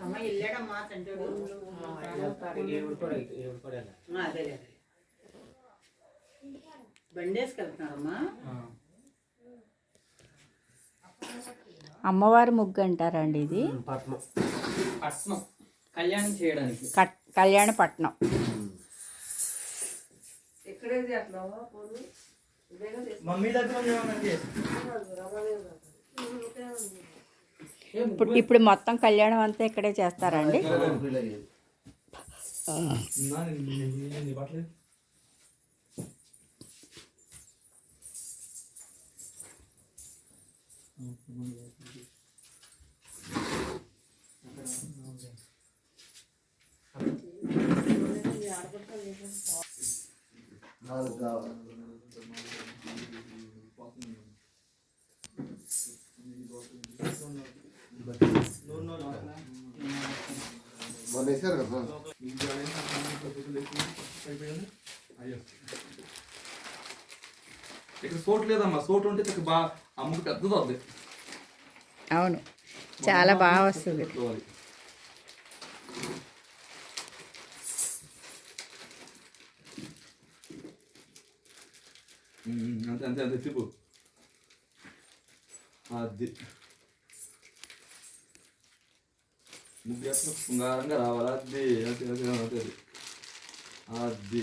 అమ్మ వెళ్ళాడమ్మా తండ్రి అదే అదే బండి వేసుకెళ్తున్నారమ్మా అమ్మవారి ముగ్గు అంటారండి ఇది పట్నం. పట్నం కళ్యాణం చేయడానికి కట్ కళ్యాణపట్నం మమ్మీ దగ్గర ఇప్పుడు ఇప్పుడు మొత్తం కళ్యాణం అంతా ఇక్కడే చేస్తారండి. నాలుగు వేసారు కదా ఇక్కడ సోట్ లేదమ్మా సోట్ ఉంటే ఇక్కడ బాగా అమ్ముకు పెద్దది అవుతుంది అవును చాలా బాగా వస్తుంది. అంతే అంతే అంతే తిప్పు అది. ముగ్గు ఎట్లా శృంగారంగా రావాలి అది అది అది అది అది అది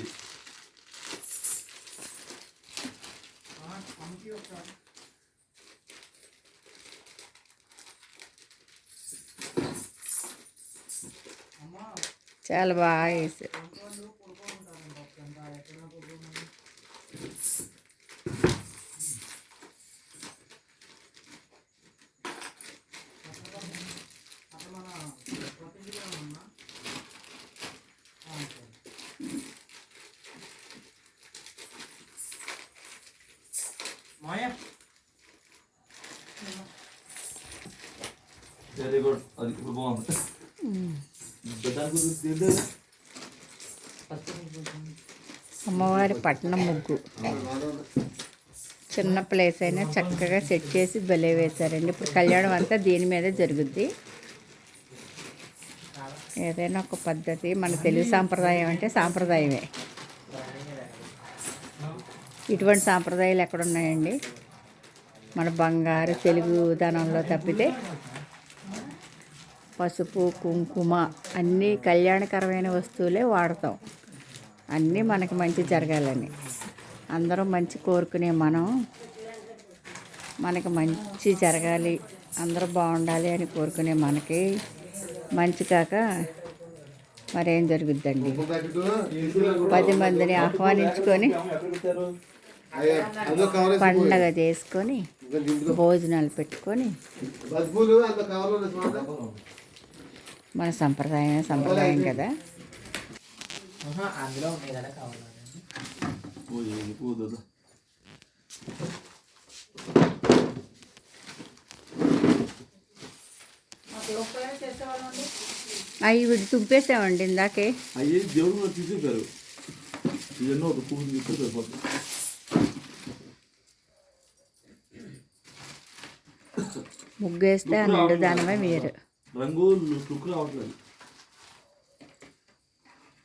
చాలా బాగా వేసారు మాయా వెరీ గుడ్ అది ఇప్పుడు బాగుంది. దాని గురించి అమ్మవారి పట్నం ముగ్గు. చిన్న ప్లేస్ అయినా చక్కగా సెట్ చేసి భలే వేశారండి. ఇప్పుడు కళ్యాణం అంతా దీని మీదే జరుగుద్ది. ఏదైనా ఒక పద్ధతి. మన తెలుగు సాంప్రదాయం అంటే సాంప్రదాయమే. ఇటువంటి సాంప్రదాయాలు ఎక్కడున్నాయండి? మన బంగారు తెలుగుదనంలో తప్పితే పసుపు కుంకుమ అన్నీ కళ్యాణకరమైన వస్తువులే వాడతాం. అన్నీ మనకి మంచి జరగాలని. అందరూ మంచి కోరుకునే మనం మనకి మంచి జరగాలి అందరూ బాగుండాలి అని కోరుకునే మనకి మంచి కాక మరేం జరుగుద్దండి? పది మందిని ఆహ్వానించుకొని పండగ చేసుకొని భోజనాలు పెట్టుకొని మన సంప్రదాయం సంప్రదాయం కదా. అందులో ఉన్నాయి కావాలి అవి వీడు తుంపేసామండి ఇందాకే. అయ్యి దేవుడు తీసేశారు ఇవన్నీ ఒక పువ్వు తీస్తే ముగ్గేస్తే ఆ నిండు దానమే వేరు. రంగు లుక్ రావట్లేదు.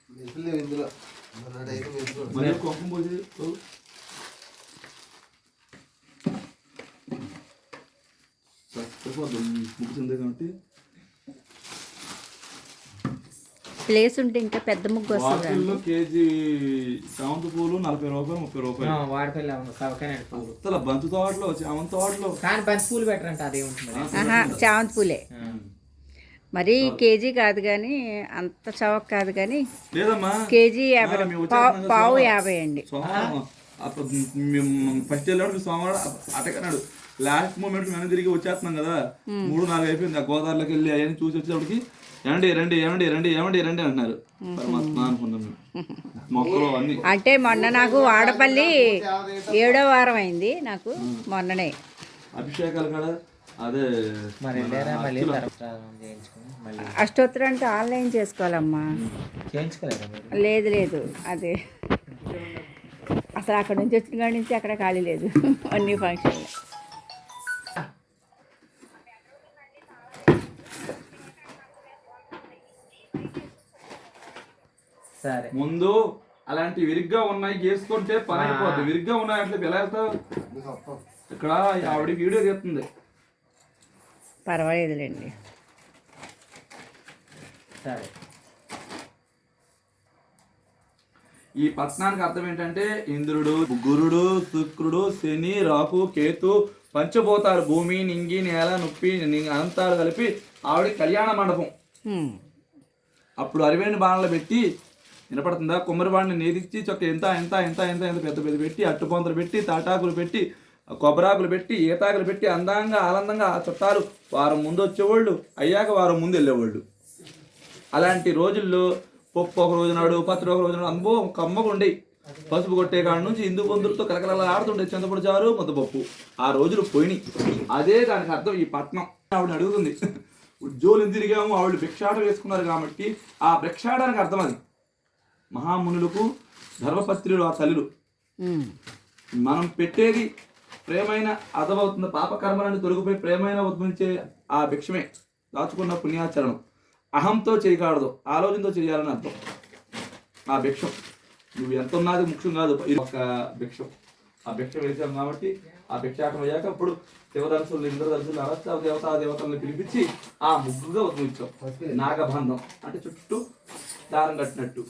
మెంతులు ఇందులో. మన టైప్ మెంతులు మరి కొంపం పోసి ఓ. సరిపోద్ది ముగ్గుతుంది కాబట్టి. ప్లేస్ ఉంటే ఇంకా పెద్ద ముగ్గు వాకిల్లో కేజీ చామంతి పూలు నలభై రూపాయలు ముప్పై రూపాయలు. వాడిపల్లి అవును. సవకాయ పూలు. అసలు బంతి తోటలో చామంతి తోటలో. కానీ బంతి పూలు బెటర్ అది ఉంటుంది? ఆహా చామంతి పూలే. మరి కేజీ కాదు కానీ అంత చవక కాదు కానీ కేజీ యాభై. పావు. యాభై అండి. ఫస్ట్ వెళ్ళాడు సోమవారం అటకన్నాడు. లాస్ట్ మూమెంట్ మేము తిరిగి వచ్చేస్తున్నాం కదా. మూడు నాలుగు అయిపోయింది. ఆ గోదావరిలోకి వెళ్ళి అవన్నీ చూసి వచ్చేటప్పటికి ఏమండి రండి ఏమండి రండి ఏమండి రండి అంటున్నారు. అంటే మొన్న నాకు వాడపల్లి ఏడో వారం అయింది నాకు మొన్ననే. అభిషేకాలు కూడా అష్టోత్తరం అంటే ఆన్లైన్ చేసుకోవాలమ్మా. లేదు లేదు అదే. అసలు అక్కడ నుంచి వచ్చిన కాడి నుంచి అక్కడ ఖాళీ లేదు అన్ని ఫంక్షన్లు సరే. ముందు అలాంటి విరిగ్గా ఉన్నాయి చేసుకుంటే పని అయిపోద్ది. విరిగ్గా ఉన్నాయి అంటే ఎలా వెళ్తావు ఇక్కడ ఆవిడ వీడియో చేస్తుంది పర్వాలేదులేండి. సరే. ఈ పత్నానికి అర్థం ఏంటంటే ఇంద్రుడు గురుడు శుక్రుడు శని రాహు కేతు పంచభూతాలు భూమి నింగి నేల నొప్పి అనంతాలు కలిపి ఆవిడ కళ్యాణ మండపం. అప్పుడు అరివేణి బాణలు పెట్టి వినపడుతుందా? కుమ్మరి బాణని నేదిచ్చి చొక్క ఎంత ఎంత ఎంత ఎంత ఎంత పెద్ద పెద్ద పెట్టి అట్టుపొంతలు పెట్టి తాటాకులు పెట్టి కొబ్బరాకులు పెట్టి ఈతాకులు పెట్టి అందంగా ఆనందంగా ఆ చుట్టాలు వారం ముందు వచ్చేవాళ్ళు అయ్యాక వారం ముందు వెళ్ళేవాళ్ళు అలాంటి రోజుల్లో పప్పు ఒక రోజు నాడు పత్రి ఒక రోజు నాడు అనుభవం కమ్మగా ఉండేవి పసుపు కొట్టే కాడ నుంచి ఇందు పొందులతో కలకలలా ఆడుతుండే చింతపొడి చారు ముద్దపప్పు ఆ రోజులు పోయినాయి. అదే దానికి అర్థం ఈ పట్నం. ఆవిడ అడుగుతుంది ఉద్యోగులు తిరిగాము? ఆవిడ భిక్షాటం వేసుకున్నారు కాబట్టి. ఆ భిక్షాటానికి అర్థం అది. మహామునులకు ధర్మపత్రులు ఆ తల్లులు. మనం పెట్టేది ప్రేమైన అర్థమవుతుంది పాపకర్మలను తొలగిపోయి ప్రేమైన ఉద్భవించే ఆ భిక్షమే దాచుకున్న పుణ్యాచరణం. అహంతో చేయకూడదు ఆలోచనతో చేయాలని అర్థం. ఆ భిక్షం. నువ్వు ఎంత ఉన్నది ముఖ్యం కాదు ఒక భిక్షం. ఆ భిక్షం వేసాం కాబట్టి ఆ భిక్షాటం అయ్యాక ఇప్పుడు శివదర్శులు ఇంద్రదర్శులు అవస్థ దేవతా దేవతలను పిలిపించి ఆ ముగ్గుగా ఉద్భవించాం. నాగబంధం. అంటే చుట్టూ దారం కట్టినట్టు.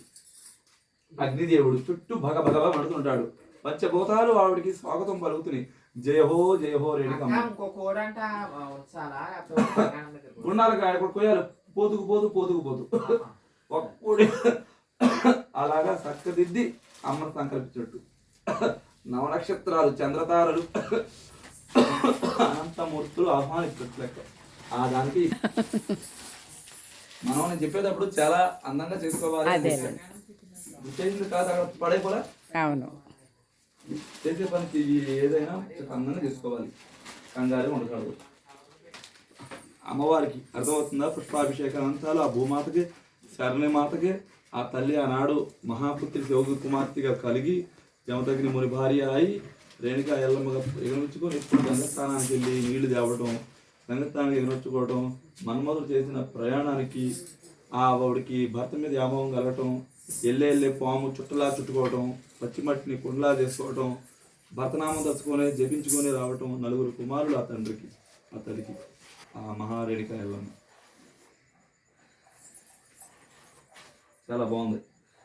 అగ్నిదేవుడు చుట్టూ భగ భగవ పడుతుంటాడు పంచభూతాలు ఆవిడికి స్వాగతం పలుకుతున్నాయి. జయహో జయహో రేణుకమ్మ ఇంకో కోడంట వచ్చాలా ఉండాలి కాడ ఇప్పుడు కొయ్యాలి. పోతుకు పోతు పోతుకు పోతు ఒక్కడి. అలాగా చక్కదిద్ది అమ్మను సంకల్పించట్టు. నవనక్షత్రాలు చంద్రతారలు. అనంతమూర్తులు ఆహ్వానించట్టు లెక్క. ఆ దానికి మనం నేను చెప్పేటప్పుడు చాలా అందంగా చేసుకోవాలి కాదు అక్కడ పడైపోలే అవును. చేసే పనికి ఏదైనా చాలా అందంగా చేసుకోవాలి. కంగారు ఉండకూడదు. అమ్మవారికి అర్థమవుతుందా? పుష్పాభిషేకం అంతాలు ఆ భూమాతకి శరణి మాతకి ఆ తల్లి ఆనాడు మహాపుత్రి శివ కుమార్తెగా కలిగి జమతగిని ముని భార్య అయి రేణుకా ఎల్లమ్మగా ఎగరొచ్చుకొని ఇప్పుడు గంగస్థానానికి వెళ్ళి నీళ్ళు తేవడం గంగస్థానానికి ఎగరొచ్చుకోవడం మన్మధుడు చేసిన ప్రయాణానికి ఆ ఆవిడికి భర్త మీద వ్యామోహం కలగటం ఎల్లే ఎల్లే పాము చుట్టలా చుట్టుకోవటం పచ్చి మట్టిని కుండలా చేసుకోవటం భర్తనామం తచ్చుకొని జపించుకొని రావటం నలుగురు కుమారులు ఆ తండ్రికి ఆ తల్లికి ఆ మహారేణిక ఎల్లమ్మ. చాలా బాగుంది.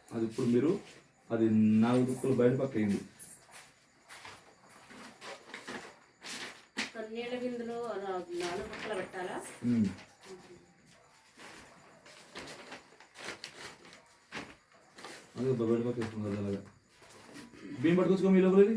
అది ఇప్పుడు మీరు అది నాలుగు దుక్కులు బయట పక్క అయింది నీళ్ళ బిందులో నాలుగు పెట్టాలా? ఉమ్. అది బయట పక్క వేసుకున్నారు అలాగా బియ్యం పట్టుకొచ్చుకో మీ లోపలికి